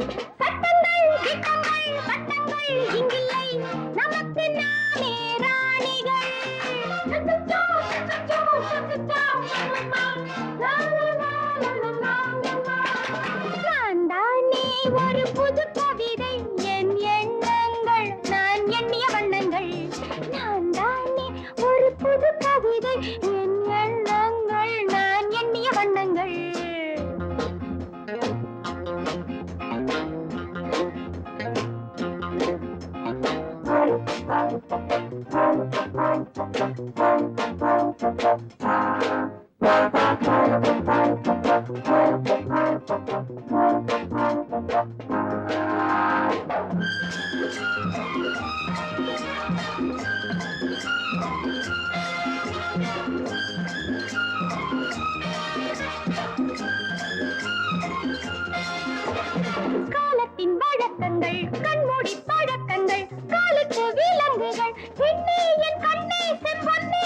Thank you. காலத்தின் வழக்கங்கள் கண்மூடி பழக்கங்கள் காலுக்கு விலங்குகள் பெண்ணே என் கண்ணே செம்பொன்னே.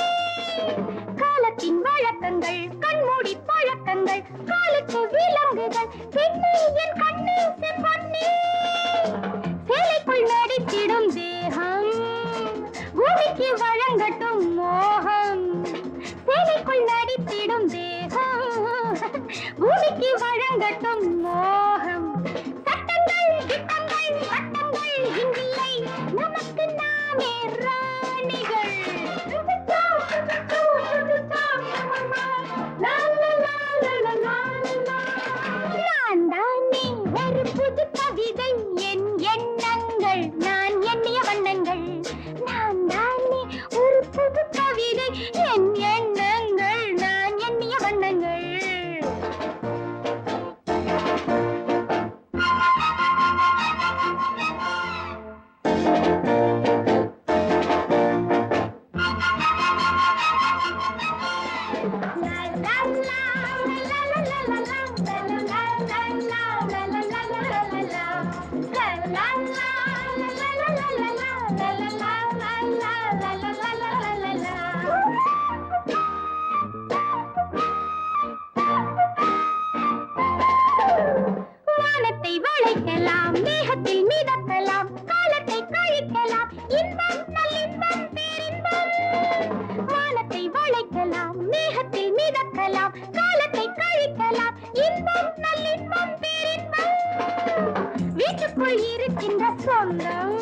காலத்தின் வழக்கங்கள் கண்மூடி பழக்கங்கள் காலுக்கு விலங்குகள் பெண்ணே சொந்தம்.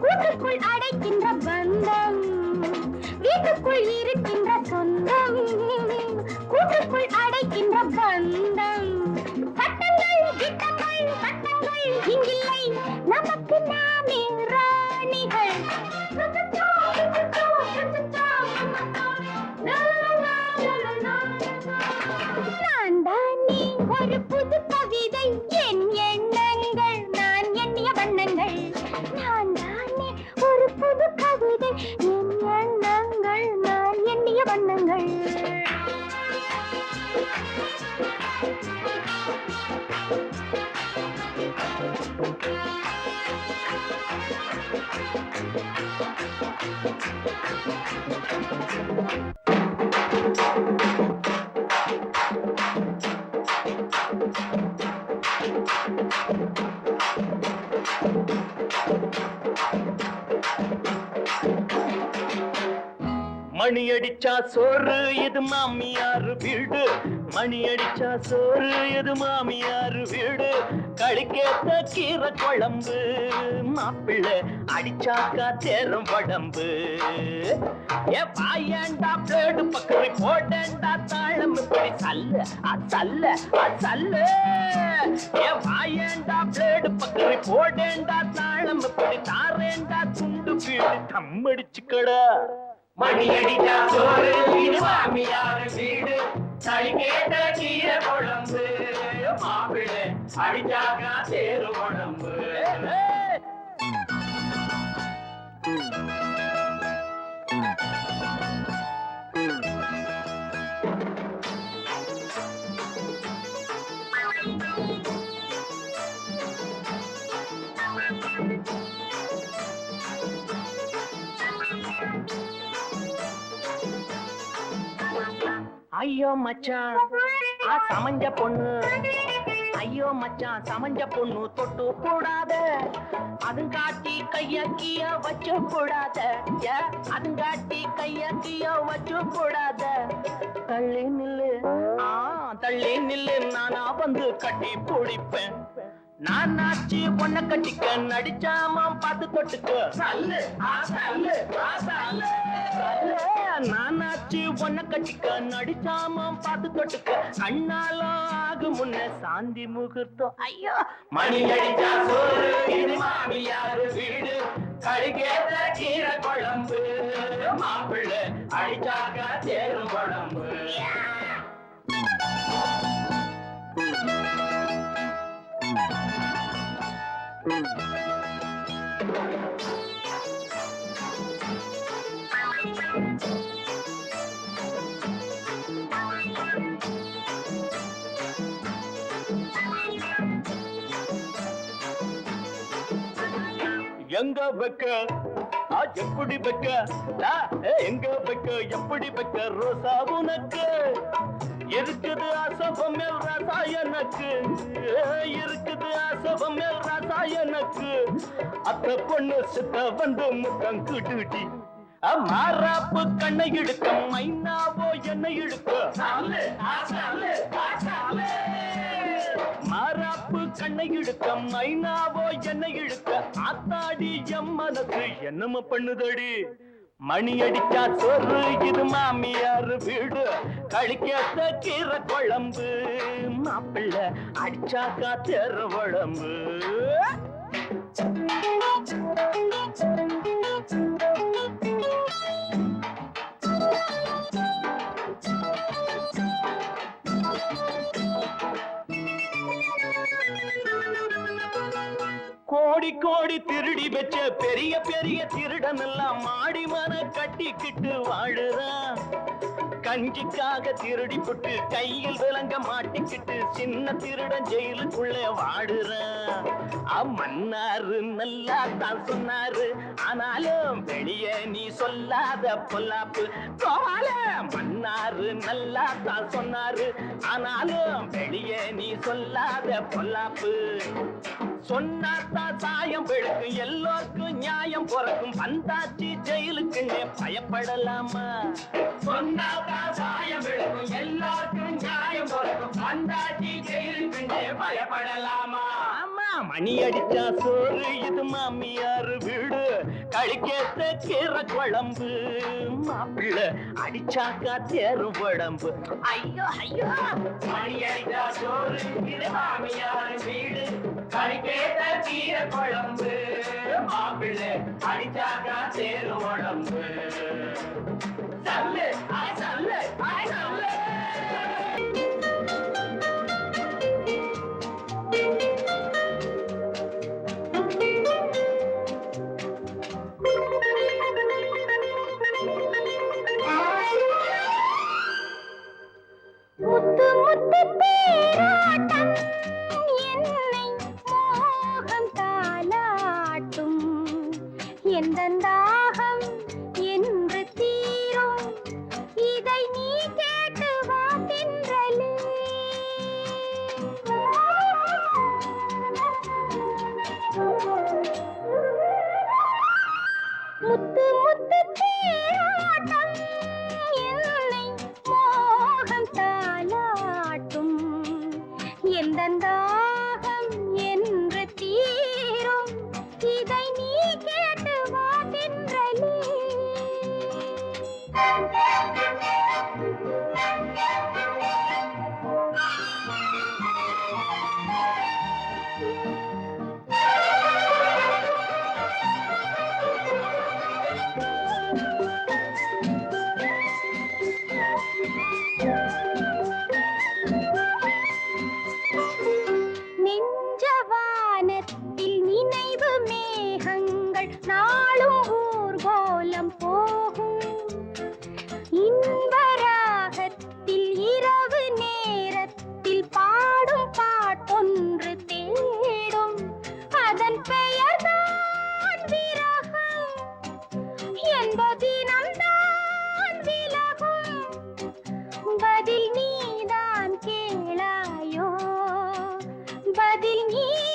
கூட்டுக்குள் அடைக்கின்ற பந்தம். வீட்டுக்குள் இருக்கின்ற சொந்தம். கூட்டுக்குள் அடைக்கின்ற பந்தம். சட்டங்கள் திட்டங்கள் சட்டங்கள் இங்கில்லை. நமக்கு நாமே ராணிகள். மணி அடிச்சா சோறு இது மாமியார் வீடு? மணி அடிச்சா சோறு இது மாமியார் வீடு? கழிக்கேத்த கீரை குழம்பு மாப்பிள்ளை அடிச்சாக்கா தேரும் உடம்பு. ஏ பாயண்டா பிளேடு பக்கரி போட்டேன்டா தாளம் இப்படி சல்ல அசல்ல அசல்ல ஏ பாயண்டா பிளேடு பக்கரி போட்டேன்டா தாளம் இப்படி தாரேண்டா துண்டு பீடு தம்மடிச்சுக்கடா. மணி அடிச்சா சோறு வீடு மாமியார் வீடு. சளி கேட்ட கீரை குழம்பு மாப்பிள்ளை அடிச்சா ஐயோ மச்சான் ஆ சமஞ்ச பொண்ணு. ஐயோ மச்சான் சமஞ்ச பொண்ணு தொட்டு கூடாத அதுங்காட்டி கையக்கிய வச்சு கூடாத ஏ, அதுங்காட்டி கையக்கிய வச்சு கூடாத தள்ளி நில்லு. ஆ தள்ளி நில்லு. நானா வந்து கட்டி பிடிப்பேன். நான் நாச்சி பொண்ண கட்டிக்க நடிச்சாம பார்த்து தொட்டுக்க. சல்லு நானாச்சு பொண்ண கட்டிக்க நடிச்சாம பார்த்து தொட்டுக்க. கண்ணாலும் ஆகு முன்ன சாந்தி முகூர்த்தம். ஐயோ. மணி அடிச்சா சோறு இது மாமியாரு வீடு. கழுகேத்த கீரை குழம்பு மாப்பிள்ளை அடிச்சாக்க தேரும் குழம்பு. எங்க வைக்க? எப்படி வைக்க? எங்க வைக்க? எப்படி வைக்க? ரோசா உனக்கு. இருக்குது அசபம் மேல் ரசா எனக்கு இருக்குது அசபம் மேல் ரசா எனக்கு அத்த பொண்ணு சித்த வந்து முத்தம் குடுடி. மாறாப்பு கண்ணை இழுக்க மைனாவோ என்னை இழுக்க. மாறாப்பு கண்ணை இழுக்க மைனாவோ என்னை இழுக்க. ஆத்தாடி எம் மனசு என்னம பண்ணுதடி. மணி அடிச்சா சோறு இது மாமியார் வீடு. கழிக்காத கீரை குழம்பு மாப்பிள்ள அடிச்சா தெர குழம்பு கோடி பெற்ற பெரிய பெரிய திருடன் எல்லாம் மாடி மன கட்டிக்கிட்டு வாழுறான் கஞ்சிக்காக திருடி புட்டு கையில் விளங்க மாட்டிக்கிட்டு சின்ன திருடன் ஜெயிலுக்குள்ள வாடுறான் மன்னாரு நல்லா தான் சொன்னாரு ஆனாலும் வெளியே நீ சொல்லாத பொல்லாப்பு. கோவால மன்னாரு நல்லா தான் சொன்னாரு ஆனாலும் வெளியே நீ சொல்லாத பொல்லாப்பு. சொன்னாத்தா சாயம் பெழுக்கும் எல்லோருக்கும் நியாயம் பிறக்கும். வந்தாச்சு ஜெயிலுக்குன்னே பயப்படலாமா? சொன்னாத்தா சாயம் பெழுக்கும் எல்லோருக்கும் நியாயம் பிறக்கும். வந்தாச்சு ஜெயிலுக்குன்னே பயப்படலாமா? மணி அடிச்சா சோறு இது மாமியார் வீடு. கழிக்கேத்த கீரை குழம்பு மாப்பிள்ள அடிச்சாக்கா தேரு உடம்பு. ஐயோ ஐயோ! மணி அடிச்சா சோறு இது மாமியார் கறிக்கேத்த சீர குழம்பு. மாப்பிள்ளை அடிச்சாக்கா சேரு உடம்பு. பதில் நீ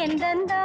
எந்தெந்தா